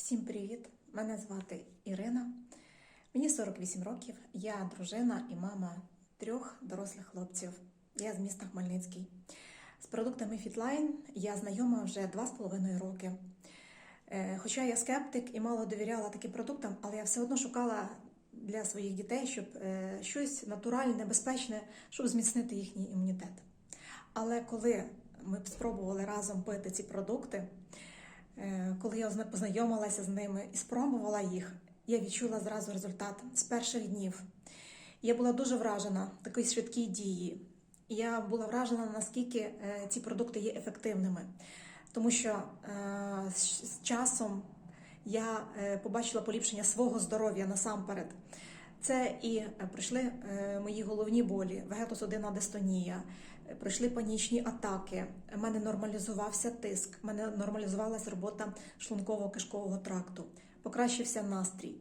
Всім привіт! Мене звати Ірина. Мені 48 років. Я дружина і мама трьох дорослих хлопців. Я з міста Хмельницький. З продуктами Фітлайн я знайома вже 2,5 роки. Е, Хоча я скептик і мало довіряла таким продуктам, але я все одно шукала для своїх дітей, щоб е, щось натуральне, безпечне, щоб зміцнити їхній імунітет. Але коли ми спробували разом пити ці продукти, Коли я познайомилася з ними і спробувала їх, я відчула зразу результат з перших днів. Я була дуже вражена такої швидкій дії. Я була вражена, наскільки е, ці продукти є ефективними, тому що е, з часом я е, побачила поліпшення свого здоров'я насамперед. Це і е, пройшли е, мої головні болі, вегетосудинна дистонія, е, пройшли панічні атаки. У мене нормалізувався тиск, у мене нормалізувалася робота шлунково-кишкового тракту, покращився настрій.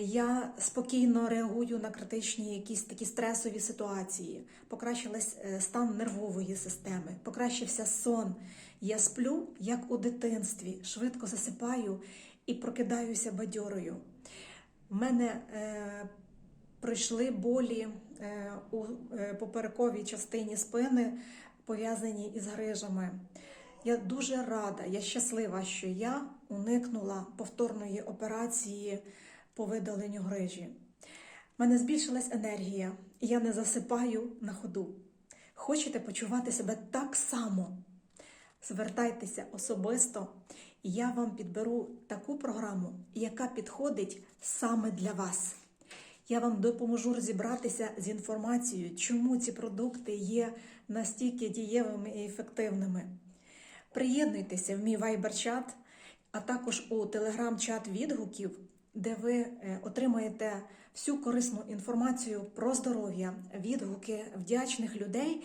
Я спокійно реагую на критичні якісь такі стресові ситуації, покращилась стан нервової системи, покращився сон. Я сплю, як у дитинстві, швидко засипаю і прокидаюся бадьорою. У мене е, пройшли болі е, у е, поперековій частині спини, пов'язані із грижами. Я дуже рада, я щаслива, що я уникнула повторної операції по видаленню грижі. У мене збільшилась енергія, і я не засипаю на ходу. Хочете почувати себе так само? Звертайтеся особисто, і я вам підберу таку програму, яка підходить саме для вас. Я вам допоможу розібратися з інформацією, чому ці продукти є настільки дієвими і ефективними. Приєднуйтеся в мій вайбер-чат, а також у телеграм-чат відгуків, де ви е, отримаєте всю корисну інформацію про здоров'я, відгуки вдячних людей,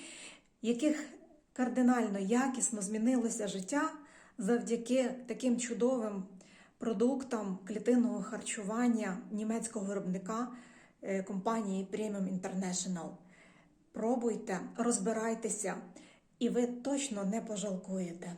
яких кардинально якісно змінилося життя завдяки таким чудовим продуктам клітинного харчування німецького виробника е, компанії Premium International. Пробуйте, розбирайтеся, і ви точно не пожалкуєте.